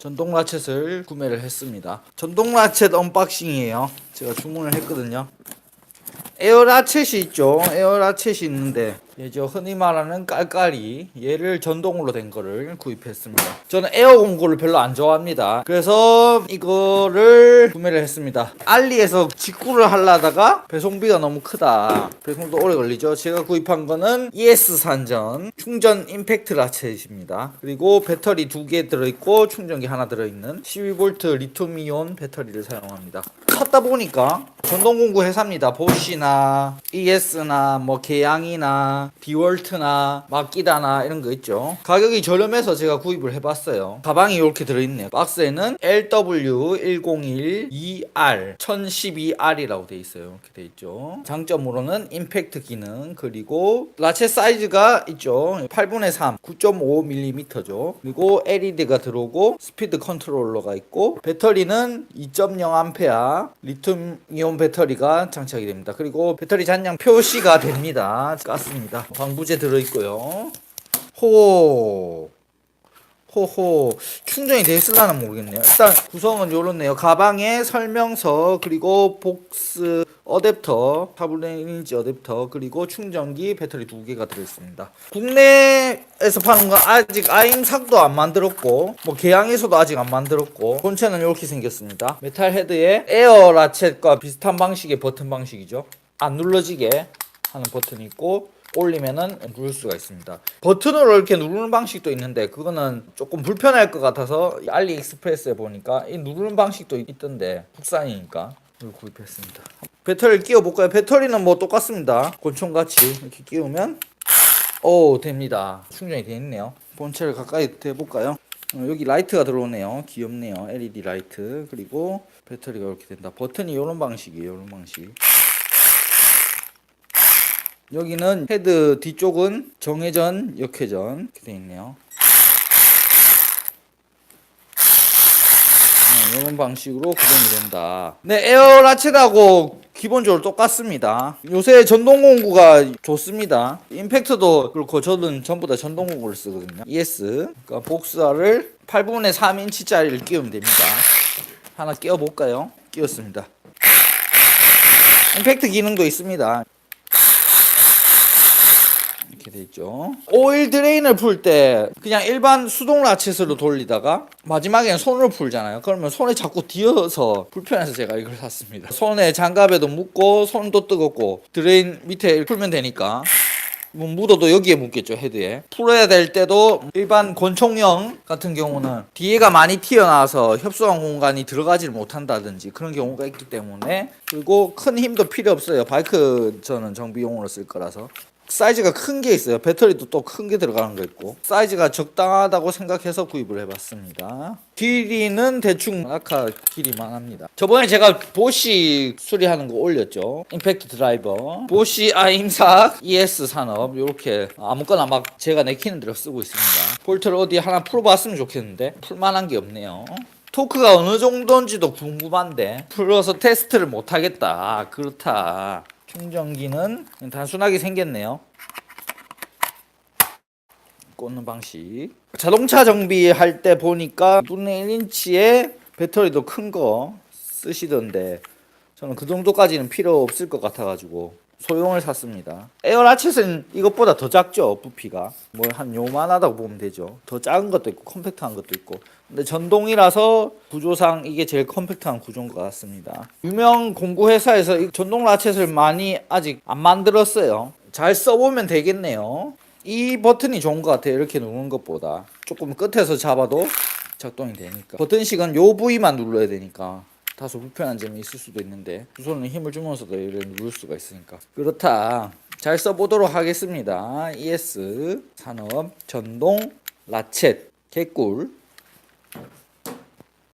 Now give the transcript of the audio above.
전동 라쳇을 구매를 했습니다. 전동 라쳇 언박싱이에요. 제가 주문을 했거든요. 에어 라쳇이 있죠. 에어 라쳇이 있는데 예저 흔히 말하는 깔깔이 얘를 전동으로 된 거를 구입했습니다. 저는 에어 공구를 별로 안 좋아합니다. 그래서 이거를 구매를 했습니다. 알리에서 직구를 하려다가 배송비가 너무 크다. 배송도 오래 걸리죠. 제가 구입한 거는 ES 산전 충전 임팩트 라쳇입니다. 그리고 배터리 두 개 들어있고 충전기 하나 들어있는 12V 리튬이온 배터리를 사용합니다. 찾다 보니까 전동공구 회사입니다. 보쉬나 ES나 뭐 개양이나 디월트나 마키다나 이런 거 있죠. 가격이 저렴해서 제가 구입을 해봤어요. 가방이 이렇게 들어있네요. 박스에는 LW1012R 1012R이라고 돼 있어요. 이렇게 돼 있죠. 장점으로는 임팩트 기능 그리고 라체 사이즈가 있죠. 8분의 3, 9.5mm죠. 그리고 LED가 들어오고 스피드 컨트롤러가 있고 배터리는 2.0A 리튬 이온 배터리가 장착이 됩니다. 그리고 배터리 잔량 표시가 됩니다. 가스입니다. 방부제 들어 있고요. 호 호호 충전이 돼 있을라나 모르겠네요. 일단 구성은 요렇네요. 가방에 설명서 그리고 복스 어댑터 4분의 1인치 어댑터 그리고 충전기 배터리 두 개가 들어있습니다. 국내에서 파는 건 아직 아임삭도 안 만들었고 뭐 개양에서도 아직 안 만들었고 본체는 이렇게 생겼습니다. 메탈 헤드에 에어 라쳇과 비슷한 방식의 버튼 방식이죠. 안 눌러지게 하는 버튼이 있고 올리면은 누를 수가 있습니다. 버튼으로 이렇게 누르는 방식도 있는데 그거는 조금 불편할 것 같아서 이 알리익스프레스에 보니까 이 누르는 방식도 있던데 국산이니까 이걸 구입했습니다. 배터리를 끼워 볼까요? 배터리는 뭐 똑같습니다. 권총같이 이렇게 끼우면 오 됩니다. 충전이 돼 있네요. 본체를 가까이 대볼까요? 어, 여기 라이트가 들어오네요. 귀엽네요. LED 라이트 그리고 배터리가 이렇게 된다. 버튼이 이런 방식이에요. 이런 방식. 여기는 헤드 뒤쪽은 정회전, 역회전 이렇게 돼 있네요. 이런 방식으로 구동이 된다. 네, 에어 라쳇하고 기본적으로 똑같습니다. 요새 전동 공구가 좋습니다. 임팩트도 그렇고 저는 전부 다 전동 공구를 쓰거든요. ES. 그러니까 복사를 8분의 3인치짜리를 끼우면 됩니다. 하나 끼워 볼까요? 끼웠습니다. 임팩트 기능도 있습니다. 이렇게 돼 있죠. 오일 드레인을 풀 때 그냥 일반 수동 라쳇으로 돌리다가 마지막에는 손으로 풀잖아요. 그러면 손에 자꾸 뒤어서 불편해서 제가 이걸 샀습니다. 손에 장갑에도 묻고 손도 뜨겁고 드레인 밑에 풀면 되니까 뭐 묻어도 여기에 묻겠죠 헤드에 풀어야 될 때도 일반 권총형 같은 경우는 뒤에가 많이 튀어나와서 협소한 공간이 들어가지를 못한다든지 그런 경우가 있기 때문에 그리고 큰 힘도 필요 없어요 바이크 저는 정비용으로 쓸 거라서 사이즈가 큰 게 있어요. 배터리도 또 큰 게 들어가는 거 있고. 사이즈가 적당하다고 생각해서 구입을 해봤습니다. 길이는 대충 아카 길이만 합니다. 저번에 제가 보시 수리하는 거 올렸죠. 임팩트 드라이버. 보시 아임삭 ES 산업. 이렇게 아무거나 막 제가 내키는 대로 쓰고 있습니다. 볼트를 어디 하나 풀어봤으면 좋겠는데 풀만한 게 없네요. 토크가 어느 정도인지도 궁금한데 풀어서 테스트를 못 하겠다. 아, 그렇다 충전기는 단순하게 생겼네요. 꽂는 방식. 자동차 정비할 때 보니까 2분의 1인치의 배터리도 큰 거 쓰시던데 저는 그 정도까지는 필요 없을 것 같아가지고 소형을 샀습니다. 에어라쳇은 이것보다 더 작죠 부피가. 뭐 한 요만하다고 보면 되죠. 더 작은 것도 있고 컴팩트한 것도 있고. 근데 전동이라서 구조상 이게 제일 컴팩트한 구조인 것 같습니다. 유명 공구 회사에서 이 전동 라쳇을 많이 아직 안 만들었어요. 잘 써보면 되겠네요. 이 버튼이 좋은 것 같아요 이렇게 누르는 것보다. 조금 끝에서 잡아도 작동이 되니까. 버튼식은 요 부위만 눌러야 되니까 다소 불편한 점이 있을 수도 있는데 두 손은 힘을 주면서도 이를 누를 수가 있으니까. 그렇다. 잘 써보도록 하겠습니다. ES 산업 전동 라쳇 개꿀